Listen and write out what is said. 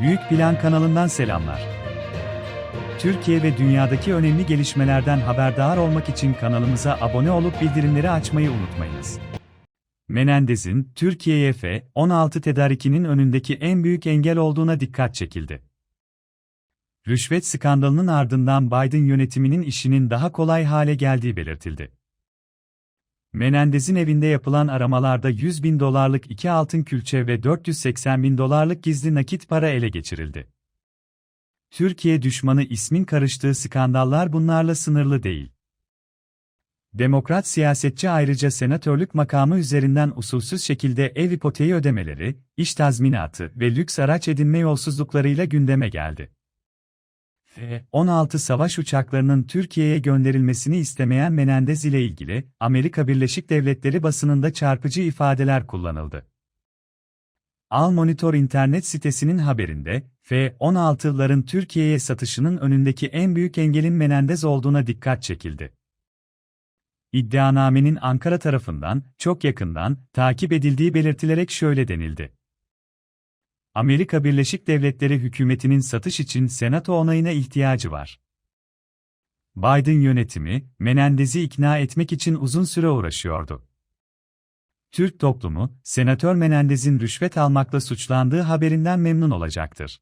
Büyük Plan kanalından selamlar. Türkiye ve dünyadaki önemli gelişmelerden haberdar olmak için kanalımıza abone olup bildirimleri açmayı unutmayınız. Menendez'in Türkiye'ye F-16 tedarikinin önündeki en büyük engel olduğuna dikkat çekildi. Rüşvet skandalının ardından Biden yönetiminin işinin daha kolay hale geldiği belirtildi. Menendez'in evinde yapılan aramalarda 100 bin dolarlık iki altın külçe ve 480 bin dolarlık gizli nakit para ele geçirildi. Türkiye düşmanı ismin karıştığı skandallar bunlarla sınırlı değil. Demokrat siyasetçi ayrıca senatörlük makamı üzerinden usulsüz şekilde ev ipoteği ödemeleri, iş tazminatı ve lüks araç edinme yolsuzluklarıyla gündeme geldi. F-16 savaş uçaklarının Türkiye'ye gönderilmesini istemeyen Menendez ile ilgili Amerika Birleşik Devletleri basınında çarpıcı ifadeler kullanıldı. Al Monitor internet sitesinin haberinde, F-16'ların Türkiye'ye satışının önündeki en büyük engelin Menendez olduğuna dikkat çekildi. İddianamenin Ankara tarafından, çok yakından, takip edildiği belirtilerek şöyle denildi. Amerika Birleşik Devletleri hükümetinin satış için Senato onayına ihtiyacı var. Biden yönetimi, Menendez'i ikna etmek için uzun süre uğraşıyordu. Türk toplumu, Senatör Menendez'in rüşvet almakla suçlandığı haberinden memnun olacaktır.